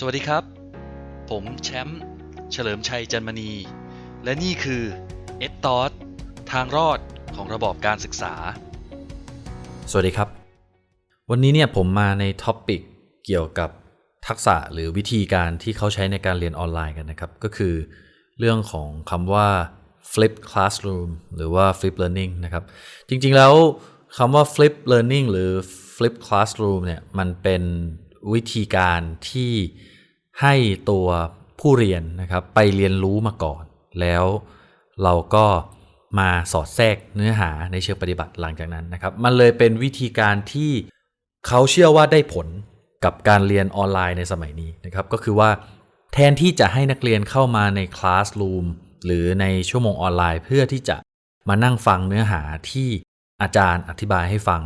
สวัสดีครับ ผมแชมป์เฉลิมชัยจันมณี และนี่คือเอ t ตอ t ทางรอดของระบอบการศึกษา สวัสดีครับ วันนี้เนี่ยผมมาในท็อปิกเกี่ยวกับทักษะหรือวิธีการที่เขาใช้ในการเรียนออนไลน์กันนะครับ ก็คือเรื่องของคำว่า flip classroom หรือว่า flip learning นะครับ จริงๆแล้วคำว่า flip learning หรือ flip classroom เนี่ยมันเป็น วิธีการที่ให้ตัวผู้เรียนนะครับไปเรียนรู้มาก่อน แล้วเราก็มาสอดแทรกเนื้อหาในเชิงปฏิบัติหลังจากนั้นนะครับ มันเลยเป็นวิธีการที่เขาเชื่อว่าได้ผลกับการเรียนออนไลน์ในสมัยนี้นะครับ ก็คือว่าแทนที่จะให้นักเรียนเข้ามาในคลาสรูมหรือในชั่วโมงออนไลน์ เพื่อที่จะมานั่งฟังเนื้อหาที่อาจารย์อธิบายให้ฟัง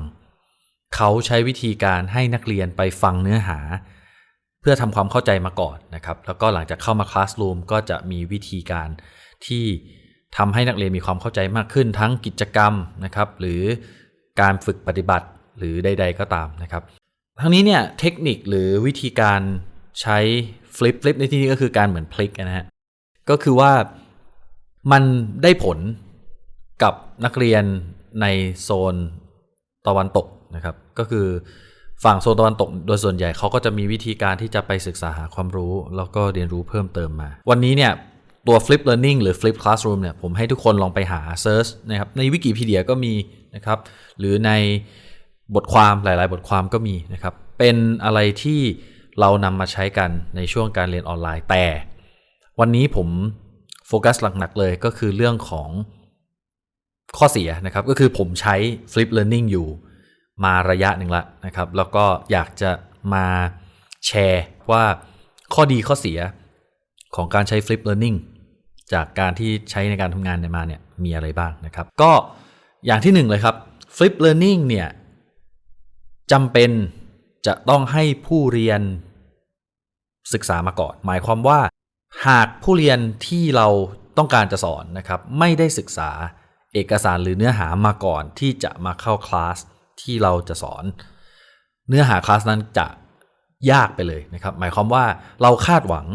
เขาใช้วิธีการให้นักเรียนไปฟังเนื้อหา เพื่อทำความเข้าใจมาก่อนนะครับ แล้วก็หลังจากเข้ามาคลาสรูมก็จะมีวิธีการที่ทำให้นักเรียนมีความเข้าใจมากขึ้นทั้งกิจกรรมนะครับ หรือการฝึกปฏิบัติหรือใด ๆ ก็ตามนะครับ ทั้งนี้เนี่ยเทคนิคหรือวิธีการใช้ฟลิปฟลิปในที่นี้ก็คือการเหมือนพลิกนะฮะก็คือว่ามันได้ผลกับนักเรียนในโซนตะวันตก นะครับ ก็คือฝั่งโซนตะวันตกโดยส่วนใหญ่เขาก็จะมีวิธีการที่จะไปศึกษาหาความรู้ แล้วก็เรียนรู้เพิ่มเติมมา วันนี้เนี่ยตัว flip learning หรือ flip classroom เนี่ยผมให้ทุกคนลองไปหา search นะครับในวิกิพีเดียก็มีนะครับหรือในบทความหลาย ๆ บทความก็มีนะครับเป็นอะไรที่เรานำมาใช้กันในช่วงการเรียนออนไลน์แต่ วันนี้ผมโฟกัสหลัก ๆ เลยก็คือเรื่องของข้อเสียนะครับก็คือผมใช้ flip learning อยู่ มาระยะหนึ่งละนะครับ แล้วก็อยากจะมาแชร์ว่าข้อดีข้อเสียของการใช้ flip learning จากการที่ใช้ในการทำงานในมาเนี่ยมีอะไรบ้างนะครับ ก็อย่างที่หนึ่งเลยครับ flip learning เนี่ยจำเป็นจะต้องให้ผู้เรียนศึกษามาก่อน หมายความว่าหากผู้เรียนที่เราต้องการจะสอนนะครับ ไม่ได้ศึกษาเอกสารหรือเนื้อหามาก่อนที่จะมาเข้าคลาส ที่เราจะสอน เนื้อหาคลาสนั้นจะยากไปเลยนะครับ หมายความว่าเราคาดหวัง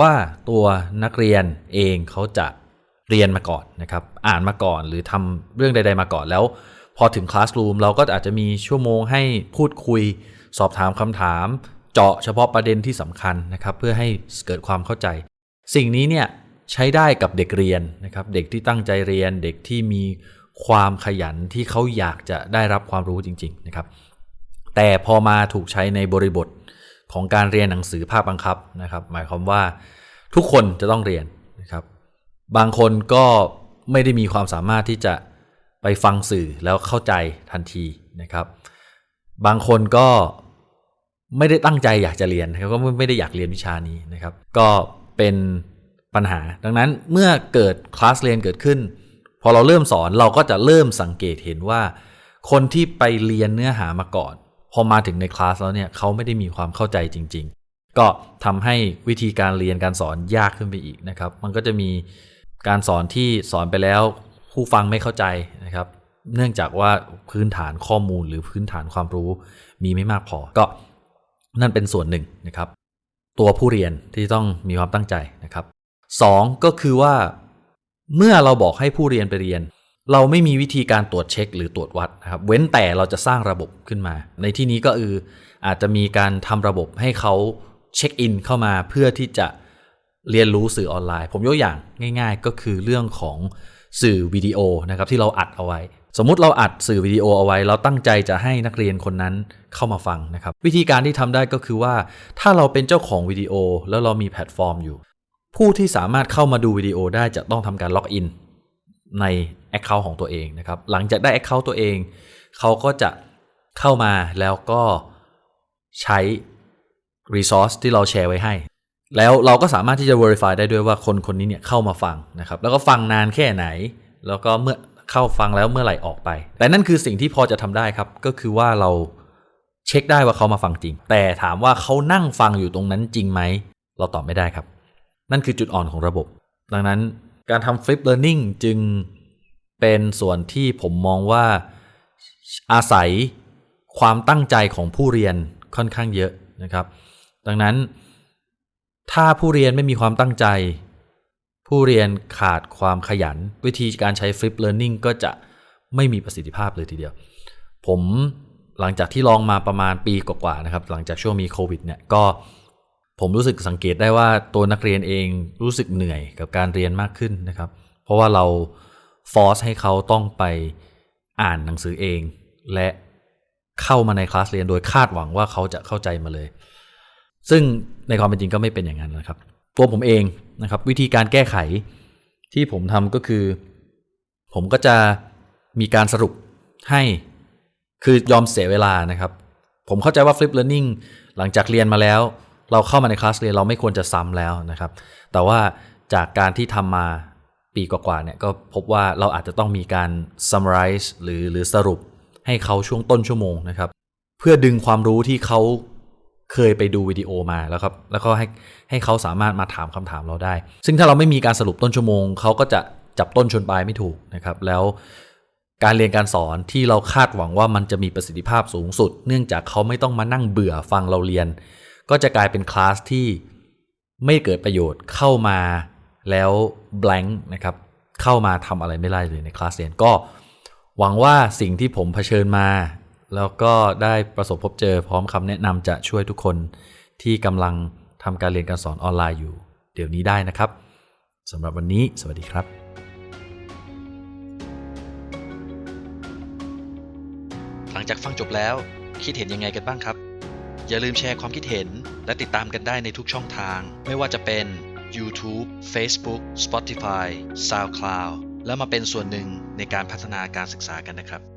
ว่าตัวนักเรียนเองเขาจะเรียนมาก่อนนะครับ อ่านมาก่อนหรือทำเรื่องใด ๆ มาก่อนแล้ว พอถึงคลาสรูมเราก็อาจจะมีชั่วโมงให้พูดคุย สอบถามคำถาม เจาะเฉพาะประเด็นที่สำคัญนะครับ เพื่อให้เกิดความเข้าใจ สิ่งนี้เนี่ยใช้ได้กับเด็กเรียนนะครับ เด็กที่ตั้งใจเรียน เด็กที่มี ความขยันที่เขาอยากจะได้รับความรู้จริง ๆ นะครับ แต่พอมาถูกใช้ในบริบทของการเรียนหนังสือภาคบังคับนะครับ หมายความว่าทุกคนจะต้องเรียนนะครับ บางคนก็ไม่ได้มีความสามารถที่จะไปฟังสื่อแล้วเข้าใจทันทีนะครับ บางคนก็ไม่ได้ตั้งใจอยากจะเรียนนะครับก็ไม่ได้อยากเรียนวิชานี้นะครับ ก็เป็นปัญหา ดังนั้นเมื่อเกิดคลาสเรียนเกิดขึ้น พอเราเริ่มสอนเราก็จะเริ่มสังเกตเห็นว่า คนที่ไปเรียนเนื้อหามาก่อน พอมาถึงในคลาสแล้วเนี่ยเขาไม่ได้มีความเข้าใจจริง ๆ ก็ทำให้วิธีการเรียนการสอนยากขึ้นไปอีกนะครับ มันก็จะมีการสอนที่สอนไปแล้วผู้ฟังไม่เข้าใจนะครับ เนื่องจากว่าพื้นฐานข้อมูลหรือพื้นฐานความรู้มีไม่มากพอ ก็นั่นเป็นส่วนหนึ่งนะครับ ตัวผู้เรียนที่ต้องมีความตั้งใจนะครับสองก็คือว่า เมื่อเราบอกให้ผู้เรียนไปเรียน เราไม่มีวิธีการตรวจเช็คหรือตรวจวัดนะครับเว้นแต่เราจะสร้างระบบขึ้นมา ในที่นี้ก็คืออาจจะมีการทำระบบให้เขาเช็คอินเข้ามาเพื่อที่จะเรียนรู้สื่อออนไลน์ ผมยกอย่างง่าย ๆ ก็คือเรื่องของสื่อวิดีโอนะครับที่เราอัดเอาไว้ สมมุติเราอัดสื่อวิดีโอเอาไว้ เราตั้งใจจะให้นักเรียนคนนั้นเข้ามาฟังนะครับ วิธีการที่ทำได้ก็คือว่า ถ้าเราเป็นเจ้าของวิดีโอแล้วเรามีแพลตฟอร์มอยู่ ผู้ที่สามารถเข้ามาดูวิดีโอได้จะต้องทำการล็อกอินใน Account ของตัวเองนะครับ หลังจากได้ Account ตัวเอง เขาก็จะเข้ามาแล้วก็ใช้ Resource ที่เราแชร์ไว้ให้ แล้วเราก็สามารถที่จะ Verify ได้ด้วยว่าคนคนนี้เนี่ยเข้ามาฟังนะครับ แล้วก็ฟังนานแค่ไหน แล้วก็เมื่อเข้าฟังแล้วเมื่อไหร่ออกไป แต่นั่นคือสิ่งที่พอจะทำได้ครับ ก็คือว่าเราเช็คได้ว่าเขามาฟังจริง แต่ถามว่าเขานั่งฟังอยู่ตรงนั้นจริงไหม เราตอบไม่ได้ครับ นั่นคือจุดอ่อนของระบบ ดังนั้นการทำ flip learning จึงเป็นส่วนที่ผมมองว่าอาศัยความตั้งใจของผู้เรียนค่อนข้างเยอะนะครับ ดังนั้นถ้าผู้เรียนไม่มีความตั้งใจ ผู้เรียนขาดความขยัน วิธีการใช้ Flip Learning ก็จะไม่มีประสิทธิภาพเลยทีเดียว ผมหลังจากที่ลองมาประมาณปีกว่าๆนะครับ หลังจากช่วงมีโควิดเนี่ยก็ ผมรู้สึกสังเกตได้ว่าตัวนักเรียนเองรู้สึกเหนื่อยกับการเรียนมากขึ้นนะครับ เพราะว่าเราฟอร์สให้เขาต้องไปอ่านหนังสือเอง และเข้ามาในคลาสเรียนโดยคาดหวังว่าเขาจะเข้าใจมาเลย ซึ่งในความเป็นจริงก็ไม่เป็นอย่างนั้นนะครับ ตัวผมเองนะครับ วิธีการแก้ไขที่ผมทำก็คือ ผมก็จะมีการสรุปให้คือยอมเสียเวลานะครับ ผมเข้าใจว่า Flip Learning หลังจากเรียนมาแล้ว เราเข้ามาในคลาสเรียนเราไม่ควรจะซ้ำแล้วนะครับ แต่ว่าจากการที่ทำมาปีกว่าๆเนี่ยก็พบว่าเราอาจจะต้องมีการ summarize หรือหรือสรุปให้เขาช่วงต้นชั่วโมงนะครับ เพื่อดึงความรู้ที่เขาเคยไปดูวิดีโอมาแล้วครับ แล้วก็ให้ให้เขาสามารถมาถามคำถามเราได้ ซึ่งถ้าเราไม่มีการสรุปต้นชั่วโมง เขาก็จะจับต้นชนปลายไม่ถูกนะครับ แล้วการเรียนการสอนที่เราคาดหวังว่ามันจะมีประสิทธิภาพสูงสุด เนื่องจากเขาไม่ต้องมานั่งเบื่อฟังเราเรียน ก็จะกลายเป็นคลาสที่ไม่เกิดประโยชน์เข้ามาแล้ว blank นะครับเข้ามาทำอะไรไม่ได้เลยในคลาสเรียนก็หวังว่าสิ่งที่ผมเผชิญมา แล้วก็ได้ประสบพบเจอพร้อมคำแนะนำจะช่วยทุกคนที่กำลังทำการเรียนการสอนออนไลน์อยู่ เดี๋ยวนี้ได้นะครับสำหรับวันนี้ สวัสดีครับหลังจากฟังจบแล้ว คิดเห็นยังไงกันบ้างครับ อย่าลืมแชร์ความคิดเห็น และติดตามกันได้ในทุกช่องทาง ไม่ว่าจะเป็น YouTube Facebook Spotify SoundCloud แล้วมาเป็นส่วนหนึ่งในการพัฒนาการศึกษากันนะครับ